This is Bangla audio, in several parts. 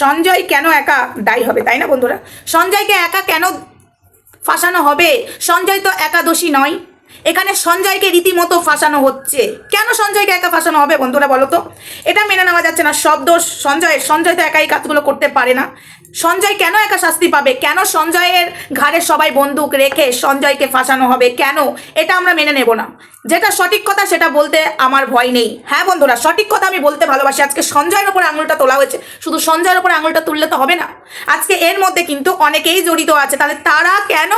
সঞ্জয় কেন একা? দায়ী হবে, তাই না বন্ধুরা? সঞ্জয়কে একা কেন ফাঁসানো হবে? সঞ্জয় তো একাদশী নয়। এখানে সঞ্জয়কে রীতিমতো ফাঁসানো হচ্ছে। কেন সঞ্জয়কে একা ফাঁসানো হবে বন্ধুরা বলো তো? এটা মেনে নেওয়া যাচ্ছে না শব্দ সঞ্জয় সঞ্জয় তো একাই কাজগুলো করতে পারে না। সঞ্জয় কেন একা শাস্তি পাবে? কেন সঞ্জয়ের ঘাড়ে সবাই বন্দুক রেখে সঞ্জয়কে ফাঁসানো হবে? কেন? এটা আমরা মেনে নেব না। যেটা সঠিক কথা সেটা বলতে আমার ভয় নেই। হ্যাঁ বন্ধুরা, সঠিক কথা আমি বলতে ভালোবাসি। আজকে সঞ্জয়ের ওপর আঙুলটা তোলা হয়েছে। শুধু সঞ্জয়ের ওপর আঙুলটা তুললে তো হবে না। আজকে এর মধ্যে কিন্তু অনেকেই জড়িত আছে। তাহলে তারা কেন?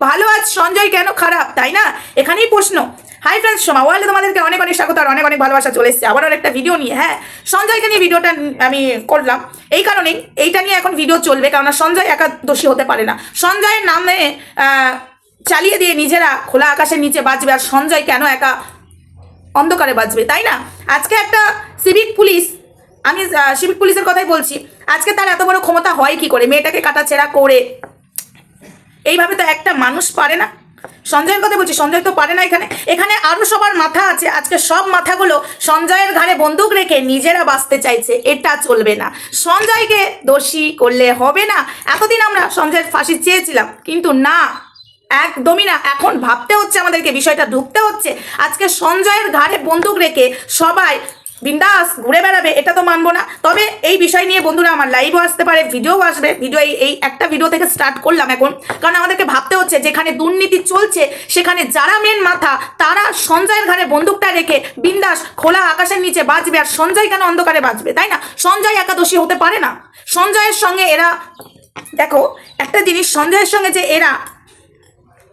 ভালো আজ সঞ্জয় কেন খারাপ? তাই না? এখানেই প্রশ্ন। হাই ফ্রেন্ডস সোমা ওয়ার্ল্ডে তোমাদেরকে অনেক অনেক স্বাগত আর অনেক অনেক ভালোবাসা চলে এসেছে। আবার একটা ভিডিও নিয়ে হ্যাঁ? সঞ্জয়কে নিয়ে ভিডিওটা আমি করলাম। এই কারণেই এইটা নিয়ে এখন ভিডিও চলবে কারণ সঞ্জয় একাদশী হতে পারে না। সঞ্জয়ের নামে চালিয়ে দিয়ে নিজেরা খোলা আকাশের নিচে বাঁচবে আর সঞ্জয় কেন একা অন্ধকারে বাঁচবে, তাই না? আজকে একটা সিভিক পুলিশ আমি সিভিক পুলিশের কথাই বলছি, আজকে তার এত বড় ক্ষমতা হয় কি করে? মেয়েটাকে কাটাছেড়া করে। এইভাবে তো একটা মানুষ পারে না। সঞ্জয়ের কথা বলছি, সঞ্জয় তো পারে না এখানে। এখানে আরও সবার মাথা আছে। আজকে সব মাথাগুলো সঞ্জয়ের ঘাড়ে বন্দুক রেখে নিজেরা বাঁচতে চাইছে। এটা চলবে না। সঞ্জয়কে দোষী করলে হবে না। এতদিন আমরা সঞ্জয়ের ফাঁসি চেয়েছিলাম, কিন্তু না, একদমই না। এখন ভাবতে হচ্ছে আমাদেরকে, বিষয়টা ঢুকতে হচ্ছে। আজকে সঞ্জয়ের ঘাড়ে বন্দুক রেখে সবাই বিন্দাস, ঘুরে বেড়াবে, এটা তো মানবো না। তবে এই বিষয় নিয়ে বন্ধুরা আমার লাইভও আসতে পারে ভিডিও আসবে। ভিডিও এই একটা ভিডিও থেকে স্টার্ট করলাম এখন। কারণ আমাদেরকে ভাবতে হচ্ছে, যেখানে দুর্নীতি চলছে, সেখানে যারা মেন মাথা, তারা সঞ্জয়ের ঘাড়ে বন্দুকটা রেখে বিন্দাস খোলা আকাশের নিচে বাঁচবে আর সঞ্জয় কেন অন্ধকারে বাঁচবে তাই না? সঞ্জয় একাদশী হতে পারে না। সঞ্জয়ের সঙ্গে এরা, দেখো, একটা জিনিস, সঞ্জয়ের সঙ্গে যে এরা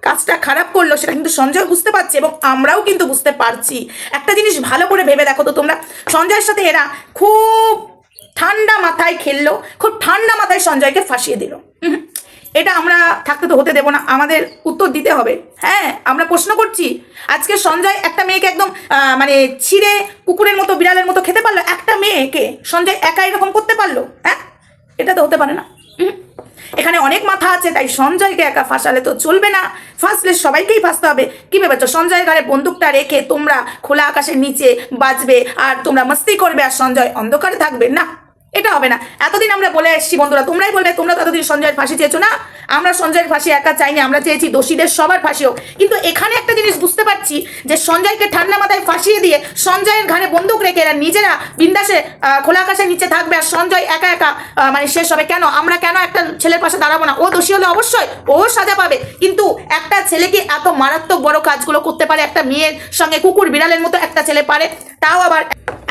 কাজটা খারাপ করল, সেটা কিন্তু সঞ্জয় বুঝতে পারছে এবং আমরাও কিন্তু বুঝতে পারছি একটা জিনিস ভালো করে ভেবে দেখো তো তোমরা, সঞ্জয়ের সাথে এরা খুব ঠান্ডা মাথায় খেললো, খুব ঠান্ডা মাথায় সঞ্জয়কে ফাঁসিয়ে দিল। এটা আমরা থাকতে তো হতে দেবো না, আমাদের উত্তর দিতে হবে হ্যাঁ আমরা প্রশ্ন করছি, আজকে সঞ্জয় একটা মেয়েকে একদম মানে ছিঁড়ে কুকুরের মতো, বিড়ালের মতো খেতে পারল একটা মেয়েকে সঞ্জয় একা এরকম করতে পারল হ্যাঁ এটা তো হতে পারে না। এখানে অনেক মাথা আছে, তাই সঞ্জয়কে একা ফাঁসালে তো চলবে না। ফাঁসলে সবাইকেই ফাঁসতে হবে। কি ভেবেছো সঞ্জয় ঘরে বন্দুকটা রেখে তোমরা খোলা আকাশের নিচে বাঁচবে আর তোমরা মস্তি করবে আর সঞ্জয় অন্ধকারে থাকবে। না, এটা হবে না। এতদিন আমরা বলে এসছি বন্ধুরা, তোমরাই বলবে, তোমরা ততদিন সঞ্জয়ের ফাঁসি চেয়েছো না? আমরা সঞ্জয়ের ফাঁসি একা চাইনি, আমরা চেয়েছি দোষীদের সবার ফাঁসি হোক। কিন্তু এখানে একটা জিনিস বুঝতে পারছি যে সঞ্জয়কে ঠান্ডা মাথায় ফাঁসিয়ে দিয়ে সঞ্জয়ের ঘাড়ে বন্দুক রেখে এরা নিজেরা বিন্দাসে খোলা আকাশের নিচে থাকবে আর সঞ্জয় একা একা মানে শেষ হবে। কেন? আমরা কেন একটা ছেলের পাশে দাঁড়াবো না? ও দোষী হলে অবশ্যই ও সাজা পাবে। কিন্তু একটা ছেলেকে এত মারাত্মক বড় কাজগুলো করতে পারে, একটা মেয়ের সঙ্গে কুকুর বিড়ালের মতো একটা ছেলে পারে, তাও আবার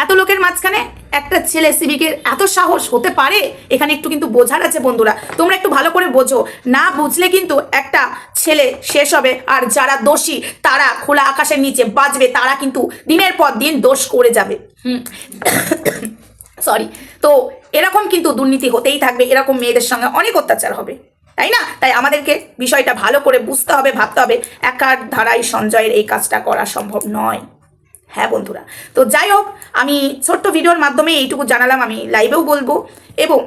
এত লোকের মাঝখানে একটা ছেলে সিভিকের এত সাহস হতে পারে? এখানে একটু কিন্তু বোঝার আছে বন্ধুরা। তোমরা একটু ভালো করে বোঝো। না বুঝলে কিন্তু একটা ছেলে শেষ হবে। আর যারা দোষী, তারা খোলা আকাশের নিচে বাজবে। তারা কিন্তু দিনের পর দিন দোষ করে যাবে। হুম। সরি তো এরকম কিন্তু দুর্নীতি হতেই থাকবে। এরকম মেয়েদের সঙ্গে অনেক অত্যাচার হবে। তাই না? তাই আমাদেরকে বিষয়টা ভালো করে বুঝতে হবে, ভাবতে হবে। একার ধারায় সঞ্জয়ের এই কাজটা করা সম্ভব নয়। হ্যাঁ বন্ধুরা। তো যাই হোক, আমি ছোট্ট ভিডিওর মাধ্যমে এইটুকু জানালাম, আমি লাইভেও বলব। এবং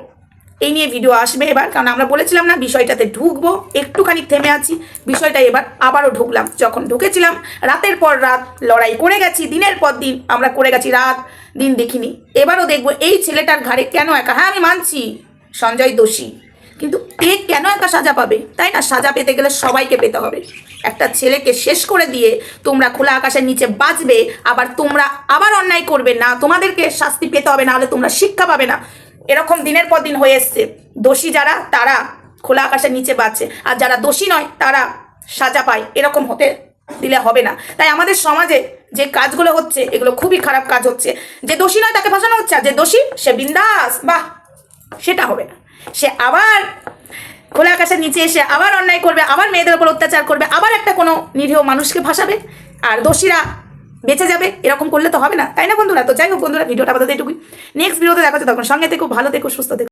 এই নিয়ে ভিডিও আসবে এবার, কারণ আমরা বলেছিলাম না, বিষয়টাতে ঢুকবো, একটুখানি থেমে আছি, বিষয়টা এবার আবারও ঢুকলাম। যখন ঢুকেছিলাম, রাতের পর রাত লড়াই করে গেছি, দিনের পর দিন আমরা করে গেছি, রাত দিন দেখিনি। এবারও দেখব এই ছেলেটার ঘাড়ে কেন একা? হ্যাঁ আমি মানছি, সঞ্জয় দোষী। কিন্তু এ কেন একা সাজা পাবে? তাই না? সাজা পেতে গেলে সবাইকে পেতে হবে। একটা ছেলেকে শেষ করে দিয়ে তোমরা খোলা আকাশের নিচে বাঁচবে আবার তোমরা আবার অন্যায় করবে না। তোমাদেরকে শাস্তি পেতে হবে না হলে তোমরা শিক্ষা পাবে না। এরকম দিনের পর দিন হয়ে এসছে। দোষী যারা, তারা খোলা আকাশের নিচে বাঁচে আর যারা দোষী নয়, তারা সাজা পায়। এরকম হতে দিলে হবে না। তাই আমাদের সমাজে যে কাজগুলো হচ্ছে, এগুলো খুবই খারাপ কাজ হচ্ছে। যে দোষী নয়, তাকে ফাঁসানো হচ্ছে। আর যে দোষী, সে বিন্দাস। বাহ! সেটা হবে না। সে আবার খোলা আকাশের নিচে এসে আবার অন্যায় করবে, আবার মেয়েদের উপর অত্যাচার করবে, আবার একটা কোনো নিরীহ মানুষকে ভাসাবে আর দোষীরা বেঁচে যাবে, এরকম করলে তো হবে না, তাই না বন্ধুরা? তো যাই হোক বন্ধুরা, ভিডিওটা আপাতত এটুকুই। নেক্সট ভিডিওতে দেখা যাচ্ছে তখন সঙ্গে থেকো, ভালো থেকো, সুস্থ থেকো।